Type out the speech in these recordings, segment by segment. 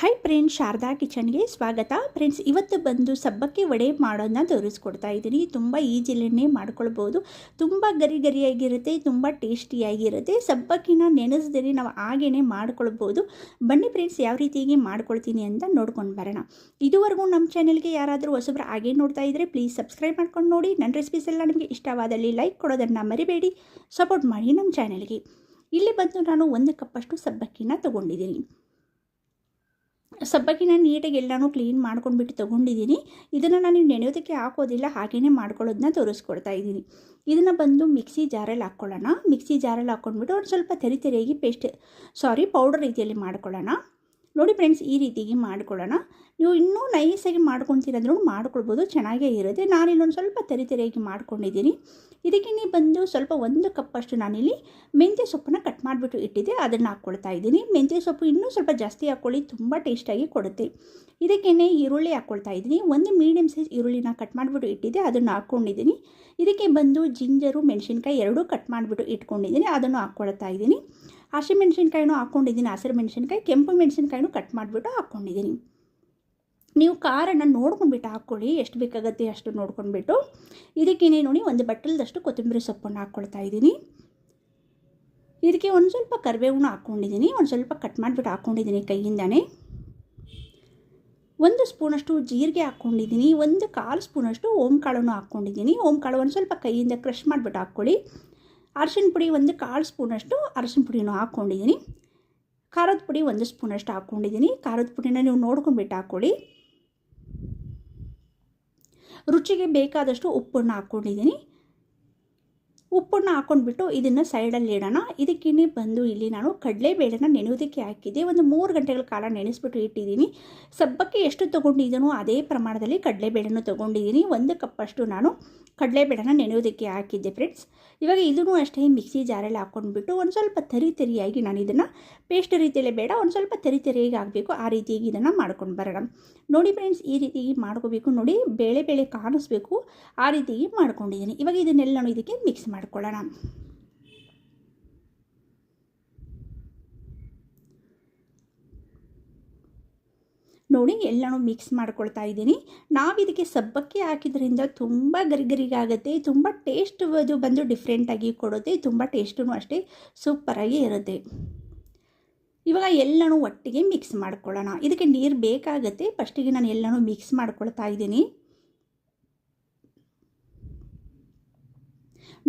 Hi friends Sharada ಕಿಚನ್ಗೆ ಸ್ವಾಗತ. Friends ಇವತ್ತು ಬಂದು ಸಬ್ಬಕ್ಕಿ ವಡೆ ಮಾಡೋದನ್ನ ತೋರಿಸ್ಕೊಡ್ತಾ ಇದ್ದೀನಿ. ತುಂಬ ಈಜಿಲನ್ನೇ ಮಾಡ್ಕೊಳ್ಬೋದು. ತುಂಬ ಗರಿ ಗರಿಯಾಗಿರುತ್ತೆ, ತುಂಬ ಟೇಸ್ಟಿಯಾಗಿರುತ್ತೆ. ಸಬ್ಬಕ್ಕಿನ ನೆನೆಸ್ದೇ ನಾವು ಹಾಗೆಯೇ ಮಾಡ್ಕೊಳ್ಬೋದು. ಬನ್ನಿ ಫ್ರೆಂಡ್ಸ್ ಯಾವ ರೀತಿಯಾಗಿ ಮಾಡ್ಕೊಳ್ತೀನಿ ಅಂತ ನೋಡ್ಕೊಂಡು ಬರೋಣ. ಇದುವರೆಗೂ ನಮ್ಮ ಚಾನೆಲ್ಗೆ ಯಾರಾದರೂ ಹೊಸಬ್ರು ಹಾಗೆ ನೋಡ್ತಾ ಇದ್ದರೆ ಪ್ಲೀಸ್ ಸಬ್ಸ್ಕ್ರೈಬ್ ಮಾಡ್ಕೊಂಡು ನೋಡಿ. ನನ್ನ ರೆಸಿಪೀಸ್ ಎಲ್ಲ ನಿಮಗೆ ಇಷ್ಟವಾದಲ್ಲಿ ಲೈಕ್ ಕೊಡೋದನ್ನು ಮರಿಬೇಡಿ. ಸಪೋರ್ಟ್ ಮಾಡಿ ನಮ್ಮ ಚಾನಲ್ಗೆ ಇಲ್ಲಿ ಬಂದು ನಾನು ಒಂದು ಕಪ್ಪಷ್ಟು ಸಬ್ಬಕ್ಕಿನ ತೊಗೊಂಡಿದ್ದೀನಿ. ಸಬ್ಬಕ್ಕಿನ ನೀಟಾಗಿ ಎಲ್ಲನೂ ಕ್ಲೀನ್ ಮಾಡ್ಕೊಂಡ್ಬಿಟ್ಟು ತೊಗೊಂಡಿದ್ದೀನಿ ಇದನ್ನು ನಾನು ನೆನೆಯೋದಕ್ಕೆ ಹಾಕೋದಿಲ್ಲ ಹಾಗೆಯೇ ಮಾಡ್ಕೊಳ್ಳೋದನ್ನ ತೋರಿಸ್ಕೊಡ್ತಾ ಇದ್ದೀನಿ. ಇದನ್ನು ಬಂದು ಮಿಕ್ಸಿ ಜಾರಲ್ಲಿ ಹಾಕ್ಕೊಳ್ಳೋಣ. ಮಿಕ್ಸಿ ಜಾರಲ್ಲಿ ಹಾಕ್ಕೊಂಡ್ಬಿಟ್ಟು ಒಂದು ಸ್ವಲ್ಪ ತೆರಿ ತೆರಿಯಾಗಿ ಪೇಸ್ಟ್ ಸಾರಿ ಪೌಡರ್ ರೀತಿಯಲ್ಲಿ ಮಾಡ್ಕೊಳ್ಳೋಣ. ನೋಡಿ ಫ್ರೆಂಡ್ಸ್, ಈ ರೀತಿಯಾಗಿ ಮಾಡ್ಕೊಳ್ಳೋಣ. ನೀವು ಇನ್ನೂ ನೈಸಾಗಿ ಮಾಡ್ಕೊತೀರಂದ್ರೂ ಮಾಡ್ಕೊಳ್ಬೋದು, ಚೆನ್ನಾಗೇ ಇರುತ್ತೆ. ನಾನು ಇನ್ನೊಂದು ಸ್ವಲ್ಪ ತೆರೆ ತೆರೆಯಾಗಿ ಮಾಡ್ಕೊಂಡಿದ್ದೀನಿ. ಇದಕ್ಕೆ ನೀವು ಬಂದು ಸ್ವಲ್ಪ ಒಂದು ಕಪ್ಪಷ್ಟು ನಾನಿಲ್ಲಿ ಮೆಂತ್ಯ ಸೊಪ್ಪನ್ನು ಕಟ್ ಮಾಡಿಬಿಟ್ಟು ಇಟ್ಟಿದ್ದೆ, ಅದನ್ನು ಹಾಕ್ಕೊಳ್ತಾ ಇದ್ದೀನಿ. ಮೆಂತ್ಯ ಸೊಪ್ಪು ಇನ್ನೂ ಸ್ವಲ್ಪ ಜಾಸ್ತಿ ಹಾಕ್ಕೊಳ್ಳಿ, ತುಂಬ ಟೇಸ್ಟಾಗಿ ಕೊಡುತ್ತೆ. ಇದಕ್ಕೇ ಈರುಳ್ಳಿ ಹಾಕ್ಕೊಳ್ತಾ ಇದ್ದೀನಿ. ಒಂದು ಮೀಡಿಯಮ್ ಸೈಜ್ ಈರುಳ್ಳಿನ ಕಟ್ ಮಾಡಿಬಿಟ್ಟು ಇಟ್ಟಿದ್ದೆ, ಅದನ್ನು ಹಾಕ್ಕೊಂಡಿದ್ದೀನಿ. ಇದಕ್ಕೆ ಬಂದು ಜಿಂಜರು, ಮೆಣಸಿನ್ಕಾಯಿ ಎರಡೂ ಕಟ್ ಮಾಡಿಬಿಟ್ಟು ಇಟ್ಕೊಂಡಿದ್ದೀನಿ, ಅದನ್ನು ಹಾಕ್ಕೊಳ್ತಾ ಇದ್ದೀನಿ. ಹಸಿಮೆಣ್ಸಿನ್ಕಾಯಿನೂ ಹಾಕ್ಕೊಂಡಿದ್ದೀನಿ, ಹಸಿರು ಮೆಣಸಿನ್ಕಾಯಿ, ಕೆಂಪು ಮೆಣಸಿನ್ಕಾಯಿನೂ ಕಟ್ ಮಾಡಿಬಿಟ್ಟು ಹಾಕ್ಕೊಂಡಿದ್ದೀನಿ. ನೀವು ಖಾರನ ನೋಡ್ಕೊಂಡ್ಬಿಟ್ಟು ಹಾಕ್ಕೊಳ್ಳಿ, ಎಷ್ಟು ಬೇಕಾಗುತ್ತೆ ಅಷ್ಟು ನೋಡ್ಕೊಂಡ್ಬಿಟ್ಟು. ಇದಕ್ಕೇನೆ ನೋಡಿ, ಒಂದು ಬಟ್ಟಲದಷ್ಟು ಕೊತ್ತಂಬರಿ ಸೊಪ್ಪನ್ನು ಹಾಕ್ಕೊಳ್ತಾ ಇದ್ದೀನಿ. ಇದಕ್ಕೆ ಒಂದು ಸ್ವಲ್ಪ ಕರಿಬೇವನ್ನು ಹಾಕ್ಕೊಂಡಿದ್ದೀನಿ, ಒಂದು ಸ್ವಲ್ಪ ಕಟ್ ಮಾಡಿಬಿಟ್ಟು ಹಾಕ್ಕೊಂಡಿದ್ದೀನಿ ಕೈಯಿಂದನೇ. ಒಂದು ಸ್ಪೂನಷ್ಟು ಜೀರಿಗೆ ಹಾಕ್ಕೊಂಡಿದ್ದೀನಿ, ಒಂದು ಕಾಲು ಸ್ಪೂನಷ್ಟು ಓಂಕಾಳನ್ನು ಹಾಕ್ಕೊಂಡಿದ್ದೀನಿ. ಓಂಕಾಳು ಒಂದು ಸ್ವಲ್ಪ ಕೈಯಿಂದ ಕ್ರಶ್ ಮಾಡಿಬಿಟ್ಟು ಹಾಕ್ಕೊಳ್ಳಿ. ಅರಶಿನ ಪುಡಿ ಒಂದು ಕಾಲು ಸ್ಪೂನಷ್ಟು ಅರಶಿನ ಪುಡಿನೂ ಹಾಕ್ಕೊಂಡಿದ್ದೀನಿ. ಖಾರದ ಪುಡಿ ಒಂದು ಸ್ಪೂನಷ್ಟು ಹಾಕ್ಕೊಂಡಿದ್ದೀನಿ. ಖಾರದ ಪುಡಿನ ನೀವು ನೋಡ್ಕೊಂಡ್ಬಿಟ್ಟು ಹಾಕ್ಕೊಳ್ಳಿ. ರುಚಿಗೆ ಬೇಕಾದಷ್ಟು ಉಪ್ಪನ್ನು ಹಾಕ್ಕೊಂಡಿದ್ದೀನಿ. ಉಪ್ಪನ್ನು ಹಾಕ್ಕೊಂಡ್ಬಿಟ್ಟು ಇದನ್ನು ಸೈಡಲ್ಲಿ ಇಡೋಣ. ಇದಕ್ಕಿನ್ನೇ ಬಂದು ಇಲ್ಲಿ ನಾನು ಕಡಲೆಬೇಳೆನ ನೆನೆಯೋದಕ್ಕೆ ಹಾಕಿದ್ದೆ. ಒಂದು ಮೂರು ಗಂಟೆಗಳ ಕಾಲ ನೆನೆಸ್ಬಿಟ್ಟು ಇಟ್ಟಿದ್ದೀನಿ. ಸಬ್ಬಕ್ಕೆ ಎಷ್ಟು ತೊಗೊಂಡಿದ್ದೀನೋ ಅದೇ ಪ್ರಮಾಣದಲ್ಲಿ ಕಡಲೆಬೇಳೆನೂ ತೊಗೊಂಡಿದ್ದೀನಿ. ಒಂದು ಕಪ್ಪಷ್ಟು ನಾನು ಕಡಲೆಬೇಳೆನ ನೆನೆಯೋದಕ್ಕೆ ಹಾಕಿದ್ದೆ ಫ್ರೆಂಡ್ಸ್ ಇವಾಗ ಇದನ್ನು ಅಷ್ಟೇ, ಮಿಕ್ಸಿ ಜಾರಲ್ಲಿ ಹಾಕ್ಕೊಂಡ್ಬಿಟ್ಟು ಒಂದು ಸ್ವಲ್ಪ ತರಿ ತರಿಯಾಗಿ ನಾನು ಇದನ್ನು ಪೇಸ್ಟ್ ರೀತಿಯಲ್ಲೇ ಬೇಡ, ಒಂದು ಸ್ವಲ್ಪ ತರಿ ತರಿಯಾಗಿ ಆಗಬೇಕು ಆ ರೀತಿಯಾಗಿ ಇದನ್ನು ಮಾಡ್ಕೊಂಡು ಬರೋಣ. ನೋಡಿ ಫ್ರೆಂಡ್ಸ್ ಈ ರೀತಿಯಾಗಿ ಮಾಡ್ಕೋಬೇಕು, ನೋಡಿ ಬೇಳೆ ಬೇಳೆ ಕಾಣಿಸ್ಬೇಕು, ಆ ರೀತಿಯಾಗಿ ಮಾಡ್ಕೊಂಡಿದ್ದೀನಿ. ಇವಾಗ ಇದನ್ನೆಲ್ಲ ನಾನು ಇದಕ್ಕೆ ಮಿಕ್ಸ್ ಮಾಡ್ಕೊಳ್ಳೋಣ. ನೋಡಿ, ಎಲ್ಲನೂ ಮಿಕ್ಸ್ ಮಾಡ್ಕೊಳ್ತಾ ಇದ್ದೀನಿ. ನಾವು ಇದಕ್ಕೆ ಸಬ್ಬಕ್ಕಿ ಹಾಕಿದ್ರಿಂದ ತುಂಬ ಗರಿಗರಿಗಾಗುತ್ತೆ, ತುಂಬ ಟೇಸ್ಟ್ ಅದು ಬಂದು ಡಿಫ್ರೆಂಟಾಗಿ ಕೊಡುತ್ತೆ, ತುಂಬ ಟೇಸ್ಟೂ ಅಷ್ಟೇ ಸೂಪರಾಗಿ ಇರುತ್ತೆ. ಇವಾಗ ಎಲ್ಲನೂ ಒಟ್ಟಿಗೆ ಮಿಕ್ಸ್ ಮಾಡ್ಕೊಳ್ಳೋಣ. ಇದಕ್ಕೆ ನೀರು ಬೇಕಾಗುತ್ತೆ ಫಸ್ಟಿಗೆ ನಾನು ಎಲ್ಲನೂ ಮಿಕ್ಸ್ ಮಾಡ್ಕೊಳ್ತಾ ಇದ್ದೀನಿ.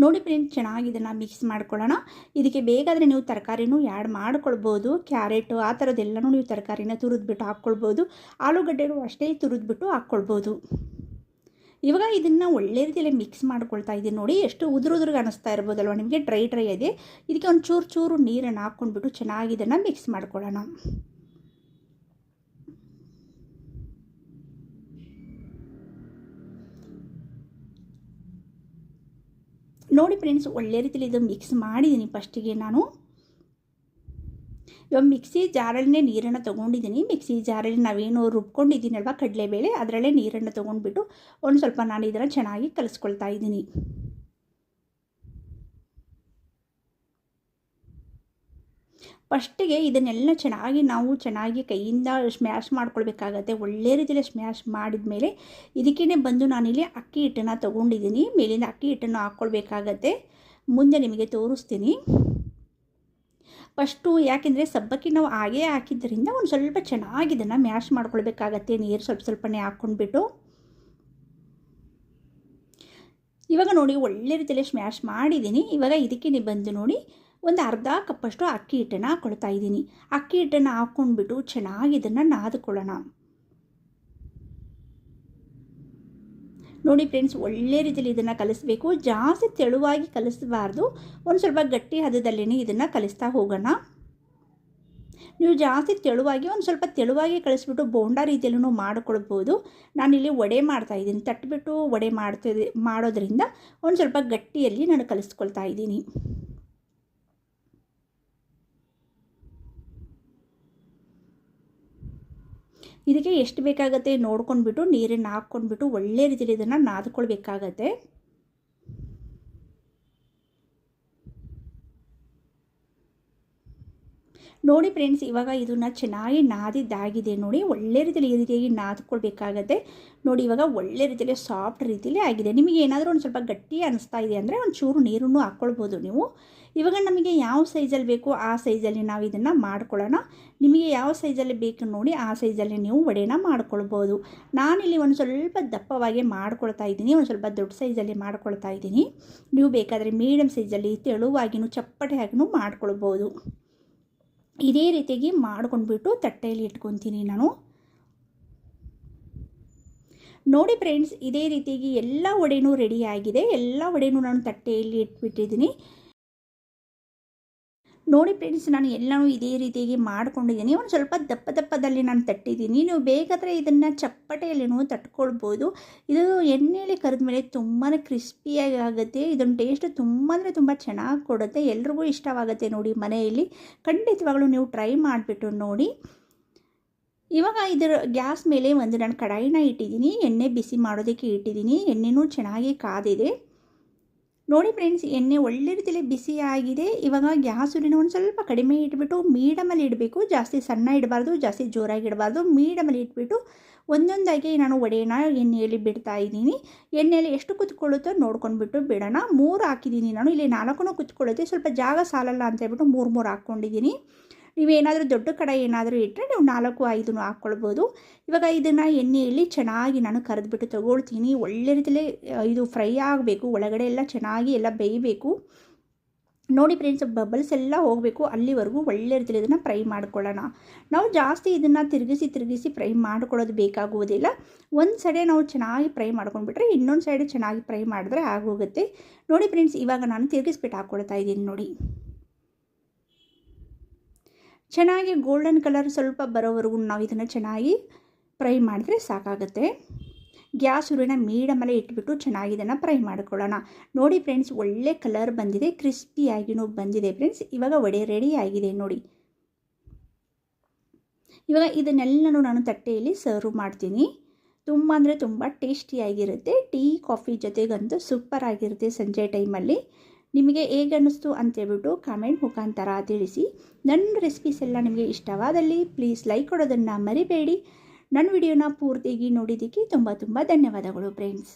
ನೋಡಿ ಫ್ರೆಂಡ್, ಚೆನ್ನಾಗಿ ಇದನ್ನು ಮಿಕ್ಸ್ ಮಾಡ್ಕೊಳ್ಳೋಣ. ಇದಕ್ಕೆ ಬೇಕಾದರೆ ನೀವು ತರಕಾರಿನೂ ಆ್ಯಡ್ ಮಾಡ್ಕೊಳ್ಬೋದು. ಕ್ಯಾರೆಟು ಆ ಥರದ್ದೆಲ್ಲನೂ ನೀವು ತರಕಾರಿನ ತುರಿದ್ಬಿಟ್ಟು ಹಾಕ್ಕೊಳ್ಬೋದು. ಆಲೂಗಡ್ಡೆನೂ ಅಷ್ಟೇ ತುರಿದ್ಬಿಟ್ಟು ಹಾಕ್ಕೊಳ್ಬೋದು. ಇವಾಗ ಇದನ್ನು ಒಳ್ಳೆ ರೀತಿಯಲ್ಲಿ ಮಿಕ್ಸ್ ಮಾಡ್ಕೊಳ್ತಾ ಇದ್ದೀನಿ ನೋಡಿ. ಎಷ್ಟು ಉದುರು ಉದುರಿಗೆ ಅನಿಸ್ತಾ ಇರ್ಬೋದಲ್ವ ನಿಮಗೆ? ಡ್ರೈ ಡ್ರೈ ಇದೆ ಇದಕ್ಕೆ ಒಂದು ಚೂರು ಚೂರು ನೀರನ್ನು ಹಾಕ್ಕೊಂಡ್ಬಿಟ್ಟು ಚೆನ್ನಾಗಿ ಇದನ್ನು ಮಿಕ್ಸ್ ಮಾಡ್ಕೊಳ್ಳೋಣ. ನೋಡಿ ಫ್ರೆಂಡ್ಸ್ ಒಳ್ಳೆ ರೀತಿಯಲ್ಲಿ ಇದು ಮಿಕ್ಸ್ ಮಾಡಿದ್ದೀನಿ ಫಸ್ಟಿಗೆ ನಾನು. ಇವಾಗ ಮಿಕ್ಸಿ ಜಾರಲ್ಲೇ ನೀರನ್ನು ತೊಗೊಂಡಿದ್ದೀನಿ. ಮಿಕ್ಸಿ ಜಾರಲ್ಲಿ ನಾವೇನು ರುಬ್ಕೊಂಡಿದ್ದೀನಲ್ವ ಕಡಲೆಬೇಳೆ, ಅದರಲ್ಲೇ ನೀರನ್ನು ತೊಗೊಂಡ್ಬಿಟ್ಟು ಒಂದು ಸ್ವಲ್ಪ ನಾನು ಇದನ್ನು ಚೆನ್ನಾಗಿ ಕಲಿಸ್ಕೊಳ್ತಾ ಇದ್ದೀನಿ. ಫಸ್ಟಿಗೆ ಇದನ್ನೆಲ್ಲ ಚೆನ್ನಾಗಿ ನಾವು ಚೆನ್ನಾಗಿ ಕೈಯಿಂದ ಸ್ಮ್ಯಾಶ್ ಮಾಡ್ಕೊಳ್ಬೇಕಾಗತ್ತೆ. ಒಳ್ಳೆ ರೀತಿಯಲ್ಲಿ ಸ್ಮ್ಯಾಶ್ ಮಾಡಿದ ಮೇಲೆ ಇದಕ್ಕೇ ಬಂದು ನಾನಿಲ್ಲಿ ಅಕ್ಕಿ ಹಿಟ್ಟನ್ನು ತೊಗೊಂಡಿದ್ದೀನಿ. ಮೇಲಿಂದ ಅಕ್ಕಿ ಹಿಟ್ಟನ್ನು ಹಾಕ್ಕೊಳ್ಬೇಕಾಗತ್ತೆ. ಮುಂದೆ ನಿಮಗೆ ತೋರಿಸ್ತೀನಿ. ಫಸ್ಟು ಯಾಕೆಂದರೆ ಸಬ್ಬಕ್ಕಿ ನಾವು ಹಾಗೇ ಹಾಕಿದ್ದರಿಂದ ಒಂದು ಸ್ವಲ್ಪ ಚೆನ್ನಾಗಿ ಇದನ್ನು ಮ್ಯಾಶ್ ಮಾಡ್ಕೊಳ್ಬೇಕಾಗತ್ತೆ. ನೀರು ಸ್ವಲ್ಪ ಸ್ವಲ್ಪನೇ ಹಾಕ್ಕೊಂಡ್ಬಿಟ್ಟು. ಇವಾಗ ನೋಡಿ, ಒಳ್ಳೆ ರೀತಿಯಲ್ಲಿ ಸ್ಮ್ಯಾಶ್ ಮಾಡಿದ್ದೀನಿ. ಇವಾಗ ಇದಕ್ಕೆ ಬಂದು ನೋಡಿ ಒಂದು ಅರ್ಧ ಕಪ್ಪಷ್ಟು ಅಕ್ಕಿ ಹಿಟ್ಟನ್ನು ಹಾಕೊಳ್ತಾ ಇದ್ದೀನಿ. ಅಕ್ಕಿ ಹಿಟ್ಟನ್ನು ಹಾಕ್ಕೊಂಡ್ಬಿಟ್ಟು ಚೆನ್ನಾಗಿ ಇದನ್ನು ನಾದ್ಕೊಳ್ಳೋಣ. ನೋಡಿ ಫ್ರೆಂಡ್ಸ್, ಒಳ್ಳೆ ರೀತಿಯಲ್ಲಿ ಇದನ್ನು ಕಲಿಸ್ಬೇಕು. ಜಾಸ್ತಿ ತೆಳುವಾಗಿ ಕಲಿಸಬಾರ್ದು. ಒಂದು ಸ್ವಲ್ಪ ಗಟ್ಟಿ ಹದದಲ್ಲೇ ಇದನ್ನು ಕಲಿಸ್ತಾ ಹೋಗೋಣ. ನೀವು ಜಾಸ್ತಿ ತೆಳುವಾಗಿ, ಒಂದು ಸ್ವಲ್ಪ ತೆಳುವಾಗಿ ಕಳಿಸ್ಬಿಟ್ಟು ಬೋಂಡ ರೀತಿಯಲ್ಲೂ ಮಾಡಿಕೊಳ್ಬೋದು. ನಾನಿಲ್ಲಿ ವಡೆ ಮಾಡ್ತಾಯಿದ್ದೀನಿ ತಟ್ಟಿಬಿಟ್ಟು ವಡೆ ಮಾಡ್ತಿದ್ದೆ ಮಾಡೋದ್ರಿಂದ ಒಂದು ಸ್ವಲ್ಪ ಗಟ್ಟಿಯಲ್ಲಿ ನಾನು ಕಲಿಸ್ಕೊಳ್ತಾ ಇದ್ದೀನಿ. ಇದಕ್ಕೆ ಎಷ್ಟು ಬೇಕಾಗುತ್ತೆ ನೋಡ್ಕೊಂಡ್ಬಿಟ್ಟು ನೀರನ್ನು ಹಾಕ್ಕೊಂಡ್ಬಿಟ್ಟು ಒಳ್ಳೆ ರೀತಿಯಲ್ಲಿ ಇದನ್ನು ನಾದ್ಕೊಳ್ಬೇಕಾಗತ್ತೆ. ನೋಡಿ ಫ್ರೆಂಡ್ಸ್ ಇವಾಗ ಇದನ್ನು ಚೆನ್ನಾಗಿ ನಾದಿದ್ದಾಗಿದೆ. ನೋಡಿ, ಒಳ್ಳೆ ರೀತಿಯಲ್ಲಿ ಈ ರೀತಿಯಾಗಿ ನಾದ್ಕೊಳ್ಬೇಕಾಗತ್ತೆ. ನೋಡಿ, ಇವಾಗ ಒಳ್ಳೆ ರೀತಿಯಲ್ಲಿ ಸಾಫ್ಟ್ ರೀತಿಯಲ್ಲಿ ಆಗಿದೆ. ನಿಮಗೆ ಏನಾದರೂ ಒಂದು ಸ್ವಲ್ಪ ಗಟ್ಟಿ ಅನಿಸ್ತಾ ಇದೆ ಅಂದರೆ ಒಂದು ಚೂರು ನೀರನ್ನು ಹಾಕ್ಕೊಳ್ಬೋದು ನೀವು. ಇವಾಗ ನಮಗೆ ಯಾವ ಸೈಜಲ್ಲಿ ಬೇಕು, ಆ ಸೈಜಲ್ಲಿ ನಾವು ಇದನ್ನು ಮಾಡ್ಕೊಳ್ಳೋಣ. ನಿಮಗೆ ಯಾವ ಸೈಜಲ್ಲಿ ಬೇಕು ನೋಡಿ, ಆ ಸೈಜಲ್ಲಿ ನೀವು ವಡೆನ ಮಾಡ್ಕೊಳ್ಬೋದು. ನಾನಿಲ್ಲಿ ಒಂದು ಸ್ವಲ್ಪ ದಪ್ಪವಾಗಿ ಮಾಡ್ಕೊಳ್ತಾ ಇದ್ದೀನಿ. ಒಂದು ಸ್ವಲ್ಪ ದೊಡ್ಡ ಸೈಜಲ್ಲಿ ಮಾಡ್ಕೊಳ್ತಾ ಇದ್ದೀನಿ. ನೀವು ಬೇಕಾದರೆ ಮೀಡಿಯಮ್ ಸೈಜಲ್ಲಿ ತೆಳುವಾಗಿನೂ ಚಪ್ಪಟೆಯಾಗಿನೂ ಮಾಡ್ಕೊಳ್ಬೋದು. ಇದೇ ರೀತಿಯಾಗಿ ಮಾಡ್ಕೊಂಡ್ಬಿಟ್ಟು ತಟ್ಟೆಯಲ್ಲಿ ಇಟ್ಕೊತೀನಿ ನಾನು. ನೋಡಿ ಫ್ರೆಂಡ್ಸ್, ಇದೇ ರೀತಿಯಾಗಿ ಎಲ್ಲ ವಡೆನೂ ರೆಡಿ ಆಗಿದೆ. ಎಲ್ಲ ವಡೆನೂ ನಾನು ತಟ್ಟೆಯಲ್ಲಿ ಇಟ್ಬಿಟ್ಟಿದ್ದೀನಿ. ನೋಡಿ ಫ್ರೆಂಡ್ಸ್, ನಾನು ಎಲ್ಲನೂ ಇದೇ ರೀತಿಯಾಗಿ ಮಾಡ್ಕೊಂಡಿದ್ದೀನಿ. ಒಂದು ಸ್ವಲ್ಪ ದಪ್ಪ ದಪ್ಪದಲ್ಲಿ ನಾನು ತಟ್ಟಿದ್ದೀನಿ. ನೀವು ಬೇಕಾದರೆ ಇದನ್ನು ಚಪ್ಪಟೆಯಲ್ಲಿನೂ ತಟ್ಕೊಳ್ಬೋದು. ಇದು ಎಣ್ಣೆಯಲ್ಲಿ ಕರೆದ ಮೇಲೆ ತುಂಬಾ ಕ್ರಿಸ್ಪಿಯಾಗಿ ಆಗುತ್ತೆ. ಇದೊಂದು ಟೇಸ್ಟ್ ತುಂಬ ಅಂದರೆ ತುಂಬ ಚೆನ್ನಾಗಿ ಕೊಡುತ್ತೆ. ಎಲ್ರಿಗೂ ಇಷ್ಟವಾಗುತ್ತೆ ನೋಡಿ ಮನೆಯಲ್ಲಿ. ಖಂಡಿತವಾಗಲೂ ನೀವು ಟ್ರೈ ಮಾಡಿಬಿಟ್ಟು ನೋಡಿ. ಇವಾಗ ಇದರ ಗ್ಯಾಸ್ ಮೇಲೆ ಒಂದು ನಾನು ಕಡಾಯಿನ ಇಟ್ಟಿದ್ದೀನಿ. ಎಣ್ಣೆ ಬಿಸಿ ಮಾಡೋದಕ್ಕೆ ಇಟ್ಟಿದ್ದೀನಿ. ಎಣ್ಣೆನೂ ಚೆನ್ನಾಗಿ ಕಾದಿದೆ. ನೋಡಿ ಫ್ರೆಂಡ್ಸ್ ಎಣ್ಣೆ ಒಳ್ಳೆ ರೀತಿಯಲ್ಲಿ ಬಿಸಿ ಆಗಿದೆ. ಇವಾಗ ಗ್ಯಾಸ್ ಉರಿನ ಒಂದು ಸ್ವಲ್ಪ ಕಡಿಮೆ ಇಟ್ಬಿಟ್ಟು ಮೀಡಮಲ್ಲಿ ಇಡಬೇಕು. ಜಾಸ್ತಿ ಸಣ್ಣ ಇಡಬಾರ್ದು, ಜಾಸ್ತಿ ಜೋರಾಗಿ ಇಡಬಾರ್ದು. ಮೀಡಮಲ್ಲಿ ಇಟ್ಬಿಟ್ಟು ಒಂದೊಂದಾಗಿ ನಾನು ಒಡೆಯನ್ನ ಎಣ್ಣೆಯಲ್ಲಿ ಬಿಡ್ತಾ ಇದ್ದೀನಿ. ಎಣ್ಣೆಯಲ್ಲಿ ಎಷ್ಟು ಕುತ್ಕೊಳ್ಳುತ್ತೋ ನೋಡ್ಕೊಂಡ್ಬಿಟ್ಟು ಬಿಡೋಣ. ಮೂರು ಹಾಕಿದ್ದೀನಿ ನಾನು. ಇಲ್ಲಿ ನಾಲ್ಕು ಕುತ್ಕೊಳ್ಳುತ್ತೆ. ಸ್ವಲ್ಪ ಜಾಗ ಸಾಲಲ್ಲ ಅಂತ ಹೇಳ್ಬಿಟ್ಟು ಮೂರು ಮೂರು ಹಾಕ್ಕೊಂಡಿದ್ದೀನಿ. ನೀವೇನಾದರೂ ದೊಡ್ಡ ಕಡೆ ಏನಾದರೂ ಇಟ್ಟರೆ ನೀವು ನಾಲ್ಕು ಐದು ಹಾಕ್ಕೊಳ್ಬೋದು. ಇವಾಗ ಇದನ್ನು ಎಣ್ಣೆಯಲ್ಲಿ ಚೆನ್ನಾಗಿ ನಾನು ಕರೆದ್ಬಿಟ್ಟು ತೊಗೊಳ್ತೀನಿ. ಒಳ್ಳೆ ರೀತಿಯಲ್ಲಿ ಇದು ಫ್ರೈ ಆಗಬೇಕು. ಒಳಗಡೆ ಎಲ್ಲ ಚೆನ್ನಾಗಿ ಎಲ್ಲ ಬೇಯಬೇಕು. ನೋಡಿ ಫ್ರೆಂಡ್ಸ್, ಬಬಲ್ಸ್ ಎಲ್ಲ ಹೋಗಬೇಕು. ಅಲ್ಲಿವರೆಗೂ ಒಳ್ಳೆ ರೀತಿಯಲ್ಲಿ ಇದನ್ನು ಫ್ರೈ ಮಾಡ್ಕೊಳ್ಳೋಣ. ನಾವು ಜಾಸ್ತಿ ಇದನ್ನು ತಿರುಗಿಸಿ ತಿರುಗಿಸಿ ಫ್ರೈ ಮಾಡ್ಕೊಳ್ಳೋದು ಬೇಕಾಗುವುದಿಲ್ಲ. ಒಂದು ಸೈಡೆ ನಾವು ಚೆನ್ನಾಗಿ ಫ್ರೈ ಮಾಡ್ಕೊಂಡ್ಬಿಟ್ರೆ ಇನ್ನೊಂದು ಸೈಡ್ ಚೆನ್ನಾಗಿ ಫ್ರೈ ಮಾಡಿದ್ರೆ ಆಗೋಗುತ್ತೆ. ನೋಡಿ ಫ್ರೆಂಡ್ಸ್, ಇವಾಗ ನಾನು ತಿರುಗಿಸ್ಬಿಟ್ಟು ಹಾಕ್ಕೊಳ್ತಾ ಇದ್ದೀನಿ ನೋಡಿ. ಚೆನ್ನಾಗಿ ಗೋಲ್ಡನ್ ಕಲರ್ ಸ್ವಲ್ಪ ಬರೋವರೆಗೂ ನಾವು ಇದನ್ನು ಚೆನ್ನಾಗಿ ಫ್ರೈ ಮಾಡಿದ್ರೆ ಸಾಕಾಗುತ್ತೆ. ಗ್ಯಾಸ್ ಉರಿನ ಮೀಡಮಲ್ಲೇ ಇಟ್ಬಿಟ್ಟು ಚೆನ್ನಾಗಿ ಇದನ್ನು ಫ್ರೈ ಮಾಡ್ಕೊಳ್ಳೋಣ. ನೋಡಿ ಫ್ರೆಂಡ್ಸ್, ಒಳ್ಳೆ ಕಲರ್ ಬಂದಿದೆ ಕ್ರಿಸ್ಪಿಯಾಗಿಯೂ ಬಂದಿದೆ ಫ್ರೆಂಡ್ಸ್. ಇವಾಗ ವಡೆ ರೆಡಿ ಆಗಿದೆ ನೋಡಿ. ಇವಾಗ ಇದನ್ನೆಲ್ಲನೂ ನಾನು ತಟ್ಟೆಯಲ್ಲಿ ಸರ್ವ್ ಮಾಡ್ತೀನಿ. ತುಂಬ ಅಂದರೆ ತುಂಬ ಟೇಸ್ಟಿಯಾಗಿರುತ್ತೆ ಟೀ, ಕಾಫಿ ಜೊತೆಗಂತೂ ಸೂಪರ್ ಆಗಿರುತ್ತೆ ಸಂಜೆ ಟೈಮಲ್ಲಿ. ನಿಮಗೆ ಹೇಗೆ ಅನ್ನಿಸ್ತು ಅಂತೇಳ್ಬಿಟ್ಟು ಕಾಮೆಂಟ್ ಮುಖಾಂತರ ತಿಳಿಸಿ. ನನ್ನ ರೆಸಿಪೀಸ್ ಎಲ್ಲ ನಿಮಗೆ ಇಷ್ಟವಾದಲ್ಲಿ ಪ್ಲೀಸ್ ಲೈಕ್ ಕೊಡೋದನ್ನು ಮರಿಬೇಡಿ. ನನ್ನ ವಿಡಿಯೋನ ಪೂರ್ತಿಯಾಗಿ ನೋಡಿದ್ದಕ್ಕೆ ತುಂಬ ತುಂಬ ಧನ್ಯವಾದಗಳು ಫ್ರೆಂಡ್ಸ್